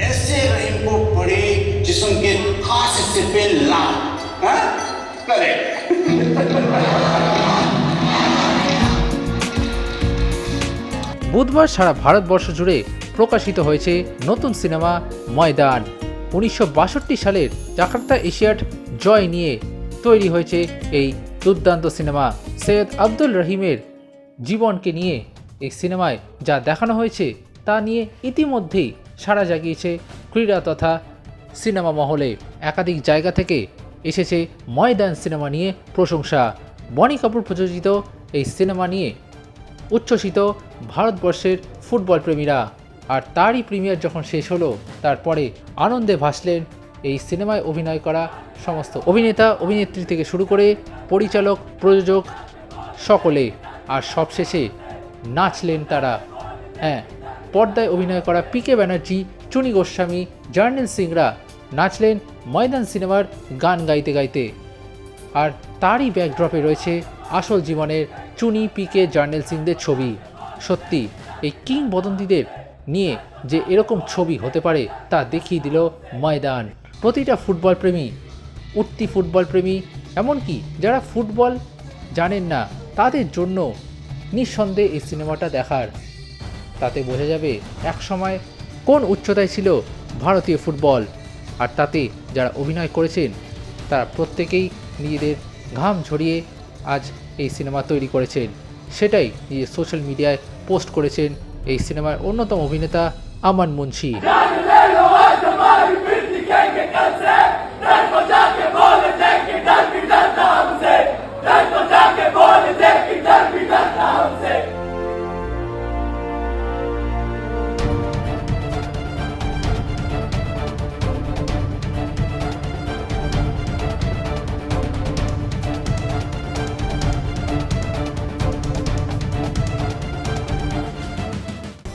ऐसे रहीम को पड़े जिसम के खास हिस्से पे लाल हाँ? करेक्ट বুধবার সারা ভারতবর্ষ জুড়ে প্রকাশিত হয়েছে নতুন সিনেমা ময়দান উনিশশো বাষট্টি সালের জাকার্তা এশিয়াড জয় নিয়ে তৈরি হয়েছে এই দুর্দান্ত সিনেমা সৈয়দ আব্দুল রহিমের জীবনকে নিয়ে এই সিনেমায় যা দেখানো হয়েছে তা নিয়ে ইতিমধ্যেই সাড়া জাগিয়েছে ক্রীড়া তথা সিনেমা মহলে। একাধিক জায়গা থেকে এসেছে ময়দান সিনেমা নিয়ে প্রশংসা। বনি কাপুর প্রযোজিত এই সিনেমা নিয়ে উচ্ছ্বসিত ভারতবর্ষের ফুটবল প্রেমীরা। আর তারই প্রিমিয়ার যখন শেষ হলো, তারপরে আনন্দে ভাসলেন এই সিনেমায় অভিনয় করা সমস্ত অভিনেতা, অভিনেত্রী থেকে শুরু করে পরিচালক, প্রযোজক সকলে। আর সবশেষে নাচলেন তারা। হ্যাঁ পর্দায় অভিনয় করা পিকে ব্যানার্জি, চুনি গোস্বামী, জার্নেল সিংরা নাচলেন ময়দান সিনেমার গান গাইতে গাইতে। আর তারই ব্যাকড্রপে রয়েছে আসল জীবনের চুনি পিকে জার্নেল সিংদের ছবি। সত্যি, এই কিংবদন্তিদের নিয়ে যে এরকম ছবি হতে পারে তা দেখিয়ে দিল ময়দান। প্রতিটা ফুটবল প্রেমী, উঠতি ফুটবল প্রেমী, এমনকি যারা ফুটবল জানেন না, তাদের জন্য নিঃসন্দেহে এই সিনেমাটা দেখার তাতে বোঝা যাবে এক সময় কোন উচ্চতায় ছিল ভারতীয় ফুটবল। আর তাতে যারা অভিনয় করেছেন, তারা প্রত্যেকেই নিজেদের ঘাম ঝরিয়ে আজ এই সিনেমা তৈরি করেছেন। সেটাই নিজের সোশ্যাল মিডিয়ায় পোস্ট করেছেন এই সিনেমার অন্যতম অভিনেতা Aman Munshi.